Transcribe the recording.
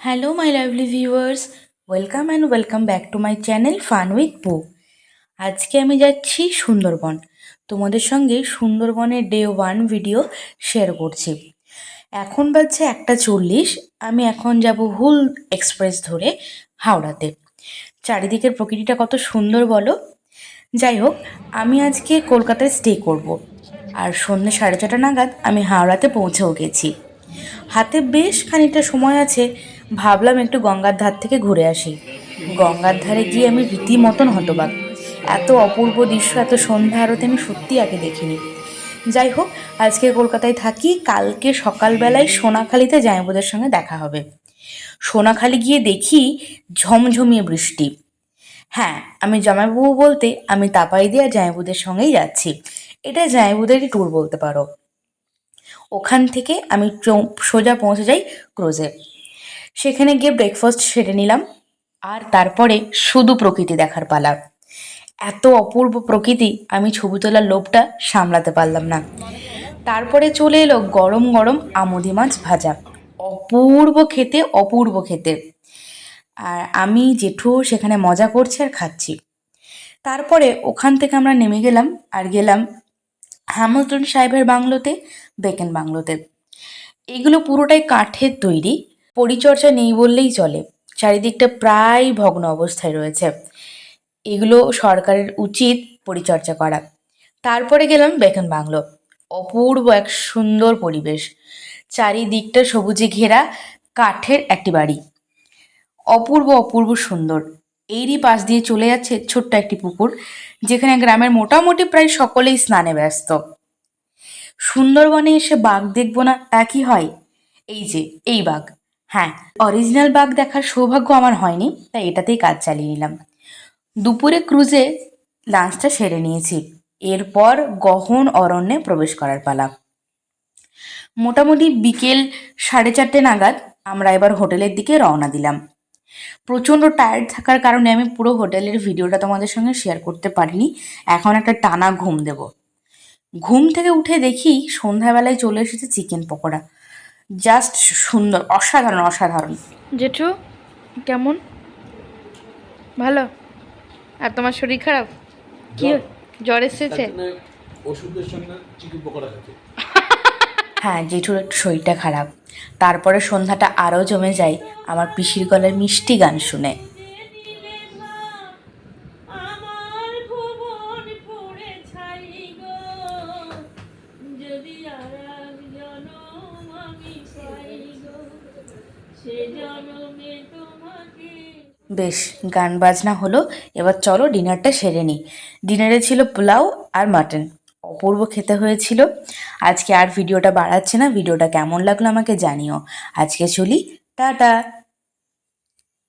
Hello my lovely viewers welcome and welcome back to my channel fun with পু আজকে আমি যাচ্ছি সুন্দরবন। তোমাদের সঙ্গে সুন্দরবনের ডে ওয়ান ভিডিও শেয়ার করছি। এখন বাজছে একটা চল্লিশ। আমি এখন যাব হুল এক্সপ্রেস ধরে হাওড়াতে। চারিদিকের প্রকৃতিটা কত সুন্দর বলো। যাই হোক, আমি আজকে কলকাতায় স্টে করব। আর সন্ধ্যে সাড়ে ছটা নাগাদ আমি হাওড়াতে পৌঁছেও গেছি। হাতে বেশ খানিকটা সময় আছে। ভাবলাম একটু গঙ্গার ধার থেকে ঘুরে আসি। গঙ্গার ধারে গিয়ে আমি রীতিমতন হতবাক। এত অপূর্ব দৃশ্য, এত সন্ধ্যা আরতে আমি সত্যি আগে দেখিনি। যাই হোক, আজকে কলকাতায় থাকি, কালকে সকালবেলায় সোনাখালিতে জামাইবুদের সঙ্গে দেখা হবে। সোনাখালি গিয়ে দেখি ঝমঝমিয়ে বৃষ্টি। হ্যাঁ আমি জামাইবাবু বলতে আমি তাপাই দিয়ে জামাইবুদের সঙ্গেই যাচ্ছি। এটা জামাইবুদেরই ট্যুর বলতে পারো। ওখান থেকে আমি সোজা পৌঁছে যাই ক্রোজে সেখানে গিয়ে ব্রেকফাস্ট সেরে নিলাম। আর তারপরে শুধু প্রকৃতি দেখার পালা। এত অপূর্ব প্রকৃতি, আমি ছবি তোলার লোভটা সামলাতে পারলাম না। তারপরে চলে এলো গরম গরম আমুদি মাছ ভাজা। অপূর্ব খেতে অপূর্ব খেতে। আর আমি, জেঠু সেখানে মজা করছে আর খাচ্ছি। তারপরে ওখান থেকে আমরা নেমে গেলাম আর গেলাম হ্যামিল্টন সাহেবের বাংলোতে, বেকেন বাংলোতে। এগুলো পুরোটাই কাঠের তৈরি। পরিচর্যা নেই বললেই চলে। চারিদিকটা প্রায় ভগ্ন অবস্থায় রয়েছে। এগুলো সরকারের উচিত পরিচর্যা করা। তারপরে গেলাম বেকন বাংলো। অপূর্ব এক সুন্দর পরিবেশ। চারিদিকটা সবুজে ঘেরা কাঠের একটি বাড়ি। অপূর্ব অপূর্ব সুন্দর। এরই পাশ দিয়ে চলে যাচ্ছে ছোট্ট একটি পুকুর, যেখানে গ্রামের মোটামুটি প্রায় সকলেই স্নানে ব্যস্ত। সুন্দরবনে এসে বাঘ দেখব না তা কি হয়? এই যে, এই বাঘ। হ্যাঁ অরিজিনাল বাঘ দেখার সৌভাগ্য আমার হয়নি, তাই এটাতেই কাজ চালিয়ে নিলাম। দুপুরে ক্রুজে লাঞ্চটা সেরে নিয়েছি। এরপর গহন অরণ্যে প্রবেশ করার পালা। মোটামুটি বিকেল সাড়ে চারটে নাগাদ আমরা এবার হোটেলের দিকে রওনা দিলাম। প্রচণ্ড টায়ার্ড থাকার কারণে আমি পুরো হোটেলের ভিডিওটা তোমাদের সঙ্গে শেয়ার করতে পারিনি। এখন একটা টানা ঘুম দেব। ঘুম থেকে উঠে দেখি সন্ধ্যাবেলায় চলে এসেছে চিকেন পকোড়া। জাস্ট সুন্দর অসাধারণ অসাধারণ। জেঠু কেমন? ভালো? আর তোমার শরীর খারাপ? কি জ্বর। এসেছে? ওষুধের সঙ্গে চিকেন পকোড়া খাচ্ছে হ্যাঁ জেঠুর একটু শরীরটা খারাপ। তারপরে সন্ধ্যাটা আরও জমে যায় আমার পিসির গলার মিষ্টি গান শুনে। বেশ, গান বাজনা হলো, এবার চলো ডিনারটা সেরে নিই। ডিনারে ছিল পোলাও আর মাটন। অপূর্ব খেতে হয়েছিল। আজকে আর ভিডিওটা বাড়াচ্ছে না, ভিডিওটা কেমন লাগল আমাকে জানিও। আজকে চলি, টাটা!